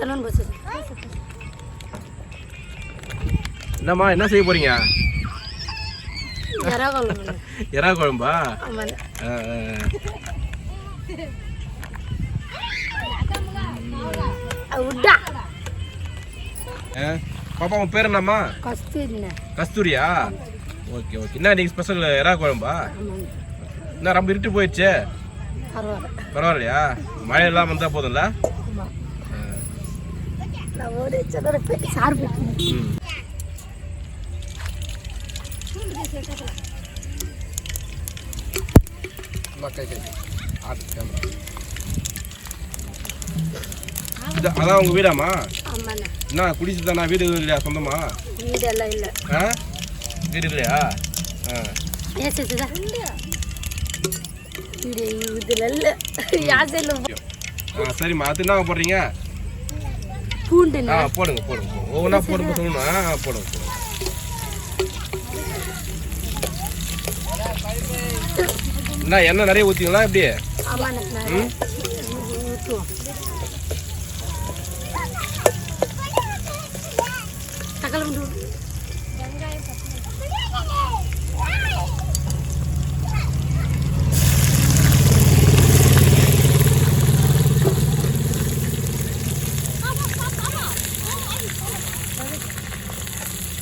தலன் bus என்னம்மா என்ன செய்ய போறீங்க? எறா குழம்பு எறா குழம்பா? உட்டா. பாப்பா உன் பேர் என்னம்மா? கஸ்தூரிண்ணா கஸ்தூரியா? Okay okay. என்ன நீங்கள் ஸ்பெஷல் எறா குழம்பா? என்ன ரொம்ப இருட்டு போயிடுச்சு? பரவாயில்லையா? மழை இல்லாமல் வந்தால் போதும்ல? சார் அதான் உங்க வீடாமா என்ன குடிச்சு தானா? வீடு இல்லையா சொந்தமா? வீடெல்லாம் இல்லை. ஆ? வீடு இல்லையா ஆ. வீடு இதில் இல்லை. யார் சரிம்மா. அது என்ன போடுறீங்க பூண்டுண்ணே. ஆ போடுங்க போடுங்க. ஒவ்வொன்றா போடுங்க சொல்லணும் ஆ போடுங்க போடுங்க. என்ன எண்ணெய் நிறைய ஊற்றிங்களா நான் ம்? தக்காளி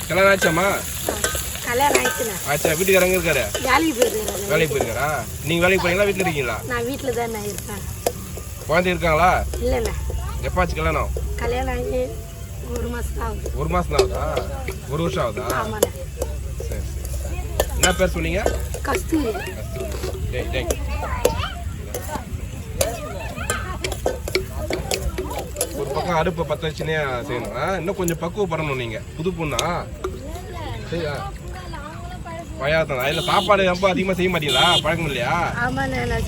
கல்யாணம் ஆச்சாம்மா? கல்யாணம் ஆயிடுச்சுண்ணே ஆச்சா வீட்டுக்கு இறங்க இருக்காரு? வேலைக்கு போயிருக்கிறேன் வேலைக்கு போயிருக்காரா? நீங்கள் வேலைக்கு போறீங்களா வீட்டில் இருக்கீங்களா? நான் வீட்டில் தான் இருப்பேன் குழந்தை இருக்காங்களா? இல்லைண்ணே எப்பாச்சு கல்யாணம்? கல்யாணம் ஆகி ஒரு மாதம் ஆகுது. ஒரு ஆகுதா? ஒரு வருஷம் ஆகுதா? ஆமாண்ணே. சரி சரி என்ன பேர் சொன்னீங்க? கஸ்தூரி. டேய் டேய் ஒரு பக்கம் அடுப்பை பற்ற வச்சுனே செய்யணும்? இன்னும் கொஞ்சம் பக்குவப்படணும் நீங்கள் புது பொண்ணா? சரியா? பழையாதான் அதில் சாப்பாடு ரொம்ப அதிகமாக செய்ய மாட்டீங்களா? பழக்கம் இல்லையா?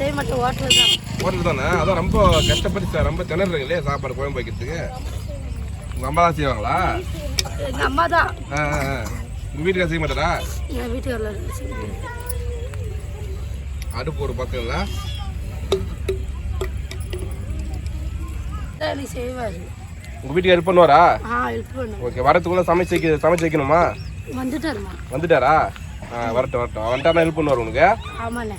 செய்ய மாட்டேன் ஹோட்டலில் தான். ஹோட்டல் தானே? அதான் ரொம்ப கஷ்டப்பட்டு சார் ரொம்ப திணறீங்களே சாப்பாடு குழம்பு வைக்கிறதுக்கு. உங்கள் அம்மா தான் செய்வாங்களா? எங்கள் அம்மா தான். ஆ ஆ ஆ. உங்கள் வீட்டுக்கார செய்ய மாட்டாரா? என் வீட்டுக்காரில் அடுப்பு ஒரு பக்கம் இல்லை. நீ செய்வார். உங்கள் வீட்டுக்கு ஹெல்ப் பண்ணுவாரா? ஆ ஹெல்ப் பண்ணு ஓகே வரத்துக்குள்ளே சமைச்சு வைக்க சமைச்சு வைக்கணுமா? வந்துட்டாருமா. வந்துட்டாரா? ஆ வரட்டும் வரட்டும். வந்துட்டாருன்னா ஹெல்ப் பண்ணுவார் உனக்கு? ஆமாண்ணே.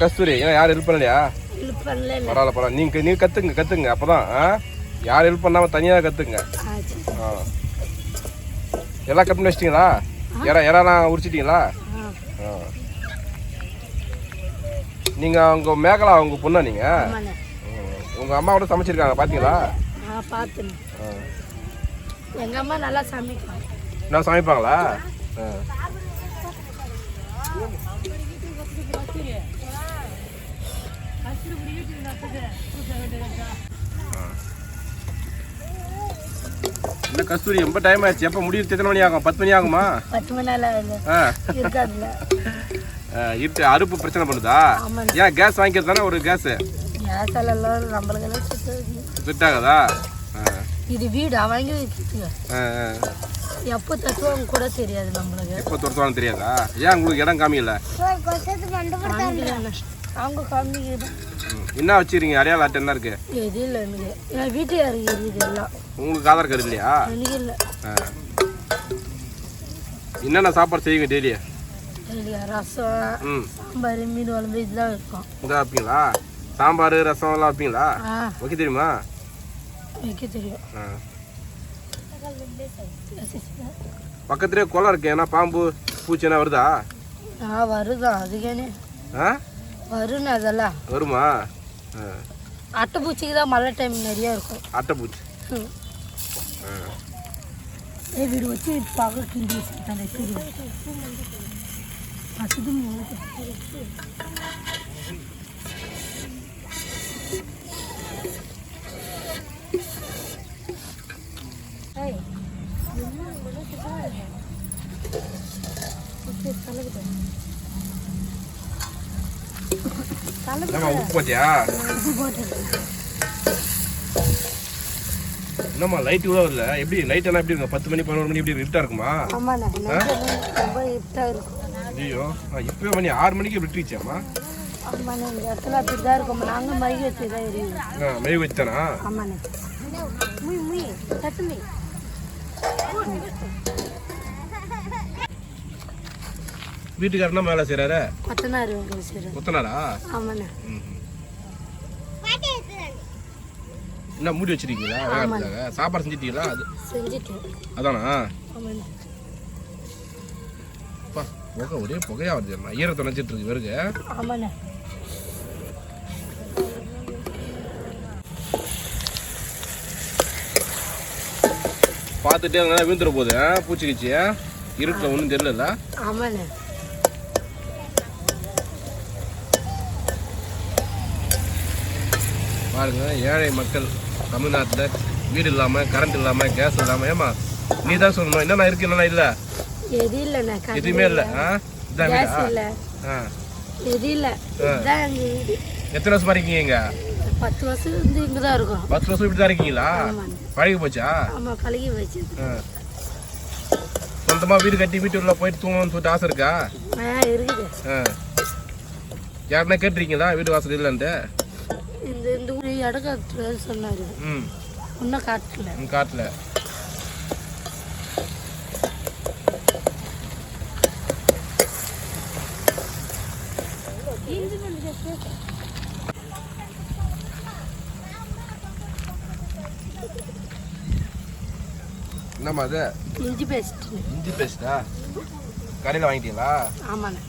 கஸ்தூரி. ஏன் யாரும் ஹெல்ப் பண்ணலையா? பரவாயில்ல பரவாயில்ல. நீங்கள் நீ கற்றுங்க கற்றுங்க அப்போ தான் ஆ? யார் ஹெல்ப் பண்ணாமல் தனியாக கற்றுங்க ஆ. எல்லாம் கட் பண்ணி வச்சிட்டிங்களா? எறா எறாலாம் உரிச்சிட்டிங்களா? ஆ. நீங்கள் அவங்க மேகலா அவங்க பொண்ணா நீங்கள் உங்கள் அம்மா கூட சமைச்சிருக்காங்க பார்த்தீங்களா ஆ எங்கள் அம்மா நல்லா சமைக்கும் என்ன சமைப்பாங்களா? ஆ. என்ன கஸ்தூரி ரொம்ப டைம் ஆச்சு. எப்போ முடிவு? எத்தனை மணி ஆகும்? பத்து மணி ஆகுமா? பத்து மணி இருட்டு அடுப்பு பிரச்சனை பண்ணுதா? ஏன் கேஸ் வாங்கிக்கிறது தானே ஒரு கேஸு செட் ஆகுதா. ஆ. இது வீடு? வாங்கி. எப்போ தத்துவம் கூட தெரியாது நம்மளுக்கு. எப்போ துரத்துவான்னு தெரியாதா? ஏன் உங்களுக்கு இடம் காமிக்கல? காமிக்கலண்ணே. அவங்க காமிக்கிறது ம். என்ன வச்சுக்கிறீங்க? அடையாள அட்டை என்ன இருக்கு? எதுவும் இல்லை எனக்கு. என் வீட்டுக்காரருக்கு இருக்குது எல்லாம். உங்களுக்கு ஆதார் கார்டு இல்லையா? எனக்கு இல்லை. ஆ. என்னென்ன சாப்பாடு செய்வீங்க டெய்லி? ரசம் ம். சாம்பார் மீன் குழம்பு இதெல்லாம் இருக்கும் இதாக வைப்பீங்களா? சாம்பார் ரசம் எல்லாம் வைப்பீங்களா? ஆ. வைக்க தெரியுமா? வைக்க தெரியும். ஆ. பக்கத்துலேயே குளம் இருக்கு ஏன்னா பாம்பு பூச்சி என்ன வருதா? வருதான் அதுக்கேனே ஆ? வருன்னு அதெல்லாம். வருமா. அட்டைப்பூச்சிக்கு தான் மழை டைம் நிறைய இருக்கும். அட்டை பூச்சி ம். ஆ. ஏ வீடு வச்சு பார்க்க கிண்டி வச்சுக்கிட்டாங்க என்னம்மா உப்பு போட்டியா? என்னம்மா லைட் கூட வரல. எப்படி எல்லாம் எப்படி இருக்கும்? பத்து மணி பதினோரு மணி எப்படி இருட்டா இருக்குமா? ஐயோ இப்பவே மணி ஆறு மணிக்கு விட்டுருச்சாம்மா ஆமாண்ணே இந்த இடத்துல அப்படி தான் இருக்கும் நாங்கள் மைக் வச்சு தான் எரியுவோம். மெய் வச்சுதானா? ஆமாண்ணே. முய் முய் தட்டுமி. வீட்டுக்காரனா மேலே செய்கிறாரு கொத்தனார் வேலை செய்கிறோம் கொத்தனாரா ஆமாண்ணே. என்ன மூடி வச்சிருக்கீங்களா? சாப்பாடு செஞ்சிட்டீங்களா? அது செஞ்சுட்டேன். அதானா? அப்பா புகை ஒரே புகையா வருது. ஈரத்தை நினச்சிட்டு இருக்கு வெறுங்க ஆமாண்ணே. பார்த்துட்டே இருந்தா விழுந்துட போகுது? பூச்சி கிச்சி இருட்டில் ஒன்றும் தெரியல ஆமாண்ணே. பாருங்க ஏழை மக்கள் தமிழ்நாட்டில் வீடு இல்லாமல் கரண்ட் இல்லாமல் கேஸ் இல்லாமல் ஏமா நீ தான் சொல்லணும். என்னென்ன இருக்கு என்னென்ன இல்லை? எதுவுமே இல்லை. ஆ? இதான் வீடா? ஆ. எத்தனை வருஷமா இருக்கீங்க இங்க? பத்து வருஷம் வந்து இங்கே தான் இருக்கோம். பத்து வருஷம் இப்படி தான் இருக்கீங்களா பழகி போச்சா? ஆமாம் பழகி. சொந்தமா வீடு கட்டி வீட்டு உள்ள போயிட்டு தூங்கணும்னு சொல்லிட்டு ஆசை இருக்கா? இருக்குது. யாருன்னா கேட்டிருக்கீங்களா? வீடு வாசல் இல்லைன்ட்டு? இடம் காட்டுறது சொன்னார். ம். இன்னும் காட்டல. காட்டில். என்னம்மா அது? இஞ்சி பேஸ்ட்டு இஞ்சி பேஸ்டா கடையில் வாங்கிட்டீங்களா? ஆமாண்ணே.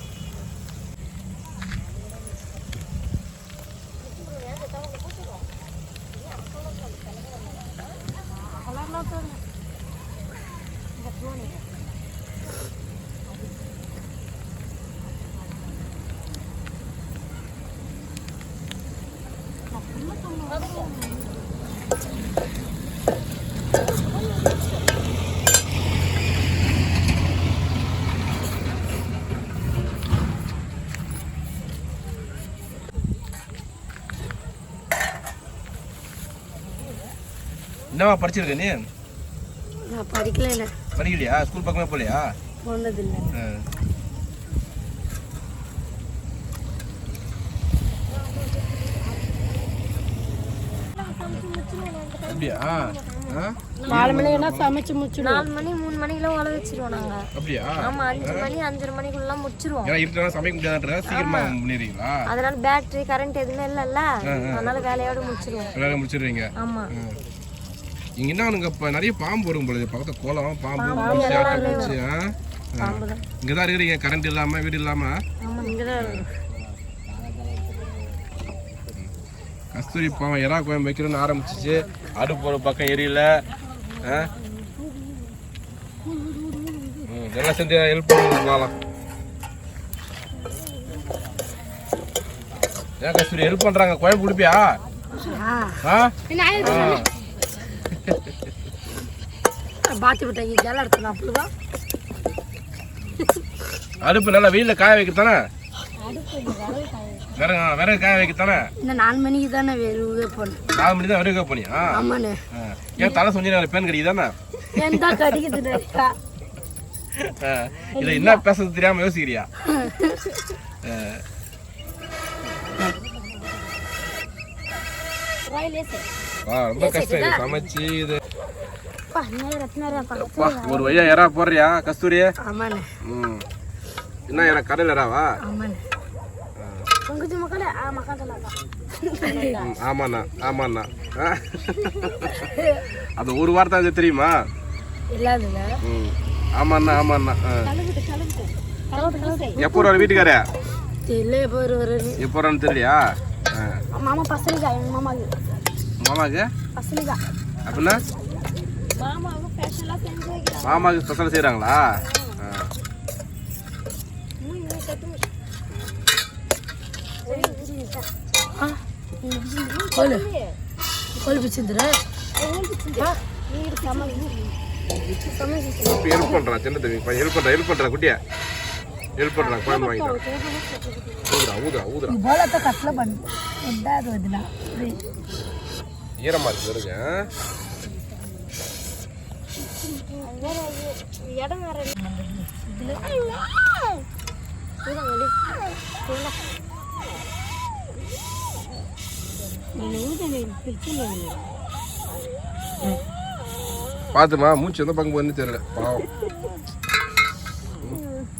என்னம்மா படிச்சிருக்க நீ? நான் படிக்கலைண்ணே படிக்கலையா? ஸ்கூல் பக்கமே போகலையா? போனதில்லை. அப்படியா? நாலு மணிக்குன்னா சமைச்சு முடிச்சிடுவோம். நாலு மணி மூணு மணிக்கெல்லாம் உழ வச்சிருவோம் நாங்க. அப்படியா? ஆமா அஞ்சு மணி அஞ்சரை மணிக்குள்ளலாம் முடிச்சிருவோம். ஏன்னா இருட்டா சமைக்க முடியாதுன்றா சீக்கிரமா பண்ணிடுறீங்களா அதனால பேட்டரி கரண்ட் எதுவுமே இல்லைல்ல. அதனால வேலையோட முடிச்சிருவோம். வேலை முடிச்சிடுறீங்க ஆமா. இங்க என்ன அவனுங்க இப்ப நிறைய பாம்பு வரும் பொழுது பக்கத்துல கோலம் பாம்பு ஆ? ஆ. இங்கதான் இருக்கிறீங்க கரண்ட் இல்லாம வீடு இல்லாம? ஆமாம் இங்கே தான் இருக்கும் கஸ்தூரி பாவம் எறா கோயம் வைக்கிறேன்னு ஆரம்பிச்சிச்சு. அடுப்பு ஒரு பக்கம் எரியல எல்லாம் செஞ்சு ஹெல்ப் பண்ணுவாங்களாம் ஏன் கஸ்தூரி ஹெல்ப் பண்றாங்க குழம்பு குடிப்பியா ஆ. பாத்தி விட்டாங்க ஜலம் எடுத்துனா அப்படிவா அடுப்பு நல்லா வெயில்ல காய வைக்கத்தானே? விறகு விறகு காய வைக்கத்தானே? இன்னும் நாலு மணிக்கு தானே வெறுவே போனேன். நாலு மணி தான் விறகு போனியா? ஆமாண்ணே. ஏன் தலை சொஞ்சு பேன் கடிக்குதானே? என் தான் கடிக்குது. இல்ல என்ன பேசுறது தெரியாம யோசிக்கிறியா? ரொம்ப கஷ்டம் இது? சமைச்சு இது. ஒரு வழியா எறா போடுறியா கஸ்தூரி ம். என்ன எறா கடல் எறாவா ஆமாண்ணே. ஆமாண்ணா. அது ஒரு வார்த்தை அது தெரியுமா? ஆமாண்ணா ஆமாண்ணா. எப்போ வர வீட்டுக்கார? எப்போ ஒரு தெரியலையா. மாமா எங்கள் மாமாக்கு. மாமாக்கு? பசலிக்கா அப்படின்னா மாமாவுக்கு ஸ்பெஷலாக செய்கிறாங்களா கோல். கோல் பிச்சுந்துரு ஹெல்ப் சின்ன தம்பி. ஹெல்ப் பண்றான் ஹெல்ப் பண்றான் குட்டியா. ஹெல்ப் பண்றான் குழம்பு வாங்கிட்டான் ஊதுறா ஊதுறா ஊதுறா போலத்தை கட்டில் பண்ணு உண்டாது வதுனா ஈரமா இருக்கு வருங்க இடம் வேற பார்த்துமா மூச்சு எந்த பக்கம் போகுதுன்னு தெரியல. பாவம்.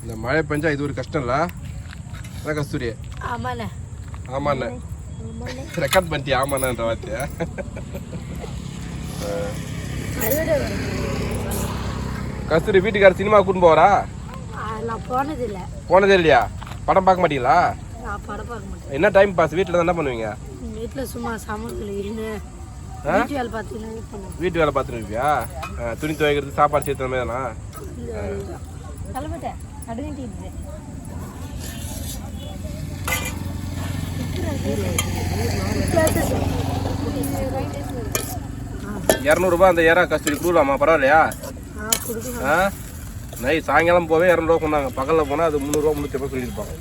இந்த மழை பெஞ்சா இது ஒரு கஷ்டம் இல்ல அதான் கஸ்தூரி ஆமாண்ணே. ஆமாண்ணே. ரெக்கார்ட் பண்ணிட்டியா? ஆமாண்ணன்ற வார்த்தையா? கஸ்தூரி வீட்டுக்கார சினிமா கூட்டின்னு போறா போனதில்லை போனதே இல்லையா? படம் பார்க்க மாட்டீங்களா? என்ன டைம் பாஸ் வீட்டில் என்ன பண்ணுவீங்க? வீட்டில் சும்மா சமையல்? வீட்டு வேலை பண்ணுவேன். வீட்டு வேலை இருப்பியா? ஆ, துணி துவைக்கிறது சாப்பாடு சேர்த்துற மாதிரி தானா இரநூறுபா அந்த ஏரா கஸ்தூரி கொடுக்கலாமா? பரவாயில்லையா? ஆ? நை சாயங்காலம் போவே இரநூறுவா கொண்டாங்க. பகலில் போனால் அது முந்நூறுரூவா முந்நூற்றி ரூபாய் சொல்லியிருப்பாங்க.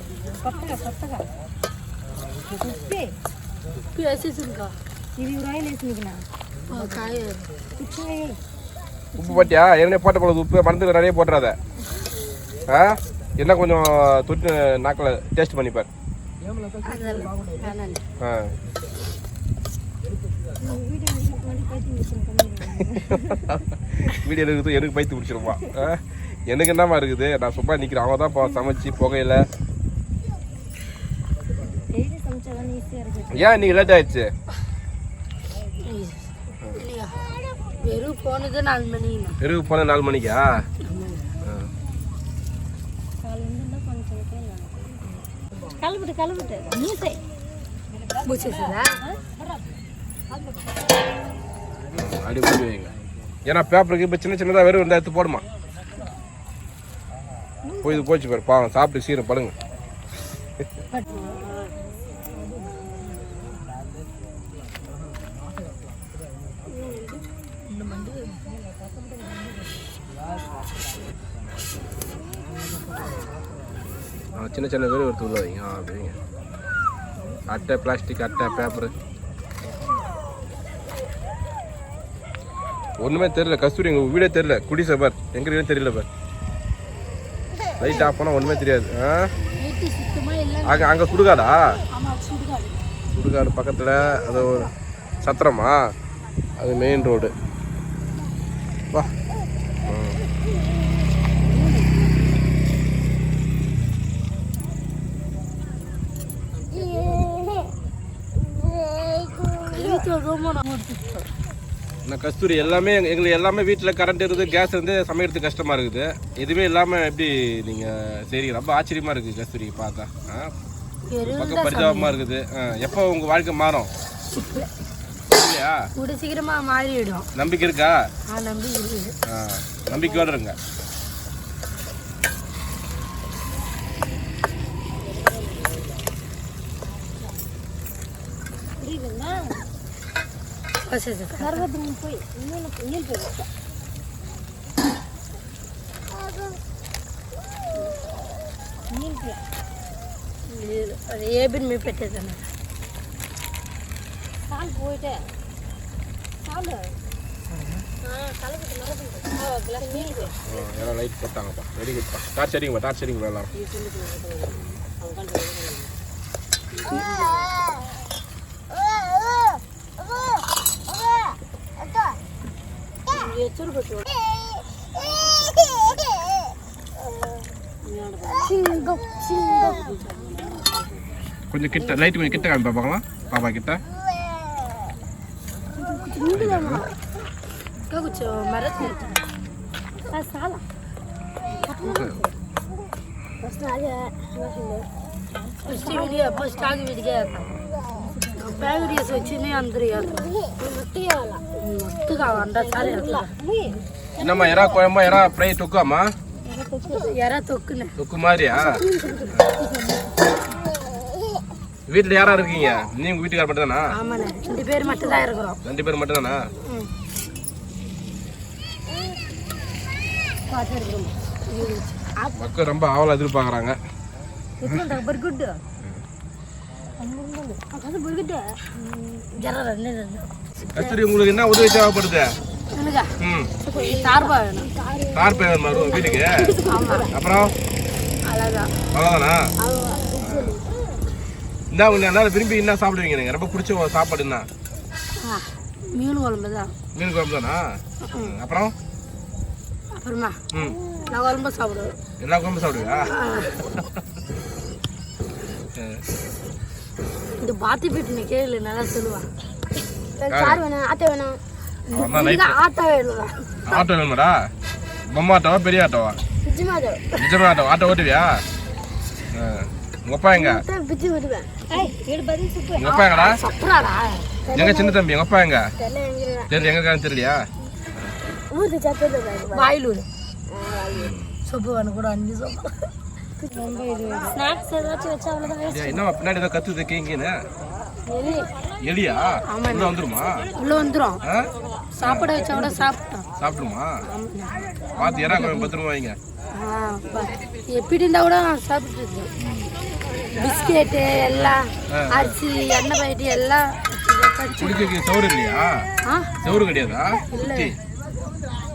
உப்பு பாட்டியா ஏற்கனவே போட்ட போல உப்பு. மருந்து நிறைய போட்டுறாத. ஆ? என்ன கொஞ்சம் தொட்டு நாக்கில் டேஸ்ட் பண்ணிப்பார் ஆ. வீடியோ எடுக்கிறது எனக்கு பைத்து பிடிச்சிருப்பா ஆ? எனக்கு என்னமா இருக்குது? நான் சும்மா நிற்கிறேன் அவன் தான் பா- சமைச்சு புகையில. ஏன் இன்னைக்கு லேட் ஆயிடுச்சு? தெருவுக்கு போன நாலு மணிக்கா? கழுவிட்டு கழுவிட்டு அப்படி மூடி வைங்க. ஏன்னா பேப்பருக்கு இப்போ சின்ன சின்னதாக வெறும் இந்த எடுத்து போடுமா? போய் இது போச்சு பாரு பாவம் சாப்பிட்டு சீரம் படுங்க. ஆ, சின்ன சின்ன வெறும் எடுத்து உள்ள வைங்க. அப்படிங்க அட்டை பிளாஸ்டிக் அட்டை பேப்பரு ஒன்றுமே தெரியல கஸ்தூரி எங்கள் வீடே தெரியல குடிசை பார் எங்கே தெரியல பார் லைட் ஆஃப் பண்ணால் ஒன்றுமே தெரியாது ஆ? அங்கே அங்கே சுடுகாடா சுடுகாடு பக்கத்தில் அது ஒரு சத்திரமா அது மெயின் ரோடு வா ம். நான் கஸ்தூரி எல்லாமே எங்க- எங்களுக்கு எல்லாமே வீட்டில் கரண்ட் இருக்குது கேஸ் இருந்து சமைக்கிறதுக்கு கஷ்டமா இருக்குது. எதுவுமே இல்லாமல் எப்படி நீங்கள் செய்றீங்க? ரொம்ப ஆச்சரியமா இருக்குது கஸ்தூரி பார்த்தா. பக்கம் பரிதாபமாக இருக்குது. எப்போ உங்கள் வாழ்க்கை மாறும்? இல்லையா சீக்கிரமாக நம்பிக்கை இருக்கா? நான் நம்பி இருக்குது. ஆ, நம்பிக்கையோட இருங்க புரியுதுங்களா வசதி அறுபத்தி மூணு போய் இன்னும் இன்னும் போய் అది ఏ బిన్ మీ పెట్టేదన్న கால் போயிட்டே கால் கலப்பிட்டு மறந்துட்டு கிளாஸ் மீன் ஆ, எல்லாம் லைட் போட்டாங்கப்பா வெரி குட்ப்பா டார்ச் அடிங்கப்பா torch 얘 저러고 줘. Singgok, singgok. Kunci kita, lain punya kita kan, bapak lah, bapak kita. Kau kucu, marah tu. Tak salah. Pas aja, pas aja. Pasti video, pas kaki video. బ్యాగురియస్ వచ్చింది అందరు మత్తు కావాలంటే సరే என்னம்மா எறா குழம்பா எறா ஃப்ரை தொக்குவாம்மா? எறா தொக்குண்ணே தொக்கு மாதிரியா? வீட்டில் யாரா இருக்கீங்க? நீங்க வீட்டுக்கார மட்டும் தானா ஆமாண்ணே ரெண்டு பேர் மட்டும் தான் இருக்கிறோம். ரெண்டு பேர் மட்டும் தானா மக்கள் ரொம்ப ஆவலாக எதிர்பார்க்குறாங்க. குட் கஸ்தூரி உங்களுக்கு என்ன உதவி தேவைப்படுது? வேணும். கார் வீட்டுக்கு? ஆமாம் அப்புறம்? அவ்வளோதானா இந்தா உங்க எல்லாரும் விரும்பி என்ன சாப்பிடுவீங்க ரொம்ப பிடிச்ச சாப்பாடு என்ன? மீன் குழம்பு தான். மீன் குழம்பு தானா? அப்புறம்? அப்புறமா? ம். நான் குழம்பு சாப்பிடுவேன். எல்லா குழம்பு சாப்பிடுவியா? இந்த பாத்தி நீ கேளு நல்லா சொல்லுவா. சார் வேணும் ஆட்டோ வேணும் ஆட்டோ வேணும் ஆட்டோ வேணுமாடா. பொம்மை ஆட்டோவா பெரிய ஆட்டோவா? நிஜமே ஆட்டோ ஆட்டோ ஓட்டுவியா. உங்க அப்பா எங்க? உங்க அப்பா எங்கடா? சப்புறாடா. எங்க சின்ன தம்பி எங்க அப்பா எங்க? தெரியல எங்க இருக்கான்னு தெரியலையா? வாயிலூர். சொப்பு வேணும் கூட அஞ்சு சொப்பு. என்ன பின்னாடி ஏதோ கத்து இருக்கீங்கன்னு எலியா? உள்ள வந்துருமா? உள்ள வந்துரும். சாப்பிட வச்சா கூட சாப்பிட்டோம். சாப்பிடுமா? பார்த்து ஏறா பத்திரமா வைங்க. எப்படி இருந்தா கூட சாப்பிட்டு பிஸ்கெட்டு எல்லாம் அரிசி எண்ணெய் பாயிட்டு எல்லாம் குடிக்க சவுறு இல்லையா? சவுறு கிடையாதா? சுத்தி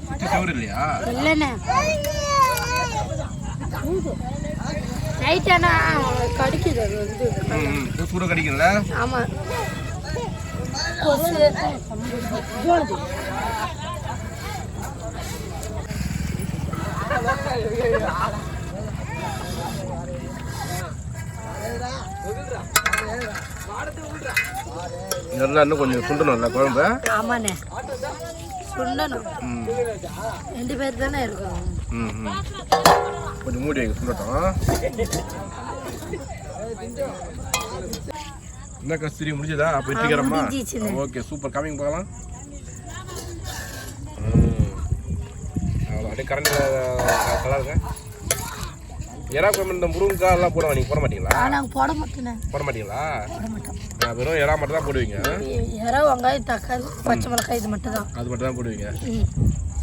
சுத்தி இல்லையா? இல்லைண்ணே. நைட் ஆனா கடிக்குது அது வந்து. ம் சூட நல்லா இன்னும் கொஞ்சம் சுண்டணும்ல குழம்பு. ஆமாண்ணே. சுண்டணும் ரெண்டு பேர் தானே இருக்கோம். ம் ம் கொஞ்சம் மூடி வைங்க சுண்டட்டும் என்ன கஸ்தூரி முடிஞ்சதா? அப்போ முடிஞ்சிச்சுண்ணே. Okay super. காமிங் பார்க்கலாம் அப்படியே கரண்ட் கலருங்க குழம்பு இந்த முருங்கைக்காய் எல்லாம் போட நீங்கள் போட மாட்டீங்களா? போட மாட்டேண்ணே போட மாட்டீங்களா? வெறும் எறா மட்டும் தான் போடுவீங்க? இறா வெங்காயம் தக்காளி பச்சை மிளகாய் இது மட்டும் தான் அது மட்டும் தான் போடுவீங்க?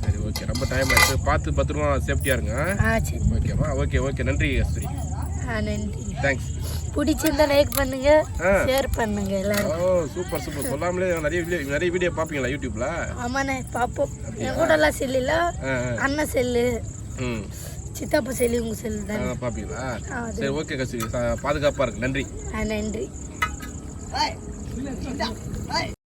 சரி ஓகே. ரொம்ப டைம் ஆயிடுச்சு பார்த்து பத்திரமா சேஃப்டியாக இருங்க. ஆ சரி. ஓகேவா? Okay okay. நன்றி கஸ்தூரி ஆ நன்றி. தேங்க்ஸ் பிடிச்சிருந்தா லைக் பண்ணுங்க. ஷேர் பண்ணுங்க எல்லாரும். ஓ சூப்பர் சூப்பர் சொல்லாமலே நிறைய வீடியோ நிறைய வீடியோ பார்ப்பீங்களா யூடியூப்ல? ஆமாண்ணே பார்ப்போம். என் கூட எல்லாம் செல்லுல. அண்ணன் செல்லு. ம். சித்தப்பா செல்லு உங்க செல்லு தானே. அது. சரி ஓகே கஸ்தூரி பாதுகாப்பாக இருக்கு நன்றி. ஆ நன்றி